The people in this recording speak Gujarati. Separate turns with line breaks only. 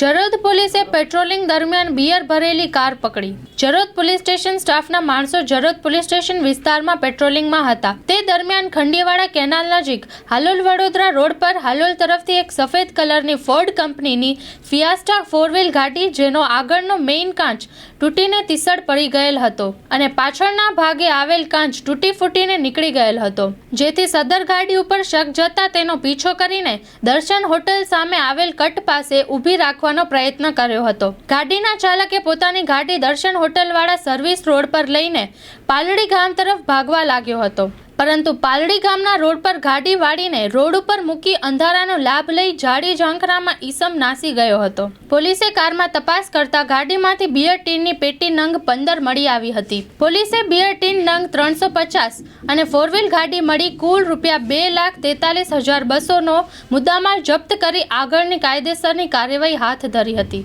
જરોદ પોલીસે પેટ્રોલિંગ દરમિયાન બિયર ભરેલી કાર પકડી. જરોદ પોલીસ સ્ટેશન સ્ટાફના માણસો જરોદ પોલીસ સ્ટેશન વિસ્તારમાં પેટ્રોલિંગમાં હતા. તે દરમિયાન ખંડીવાડા કેનાલ નજીક હાલોલ વડોદરા રોડ પર હાલોલ તરફથી એક સફેદ કલરની ફોર્ડ કંપનીની ફિયાસ્ટા ફોર વ્હીલ ગાડી જેનો આગળનો મેઇન કાચ તૂટીને તિસળ પડી ગયેલ હતો અને પાછળના ભાગે આવેલ કાંચ તૂટી ફૂટીને નીકળી ગયેલ હતો. જેથી સદર ગાડી ઉપર શક જતા તેનો પીછો કરીને દર્શન હોટલ સામે આવેલ કટ પાસે ઊભી રાખવાનો પ્રયત્ન કર્યો હતો. ગાડીના ચાલકે પોતાની ગાડી દર્શન હોટલવાળા સર્વિસ રોડ પર લઈને પાલડી ગામ તરફ ભાગવા લાગ્યો હતો. પરંતુ પાલડી ગામના રોડ પર ગાડી વાળીને રોડ ઉપર મૂકી અંધારાનો લાભ લઈ જાડી ઝાંખરામાં ઈસમ નાસી ગયો હતો. પોલીસે કારમાં તપાસ કરતા ગાડીમાંથી બિયર ટીનની પેટી નંગ પંદર મળી આવી હતી. પોલીસે બિયર ટીન નંગ ત્રણસો પચાસ અને ફોરવ્હીલ ગાડી મળી કુલ રૂપિયા બે લાખ તેતાલીસ હજાર બસોનો મુદ્દામાલ જપ્ત કરી આગળની કાયદેસરની કાર્યવાહી હાથ ધરી હતી.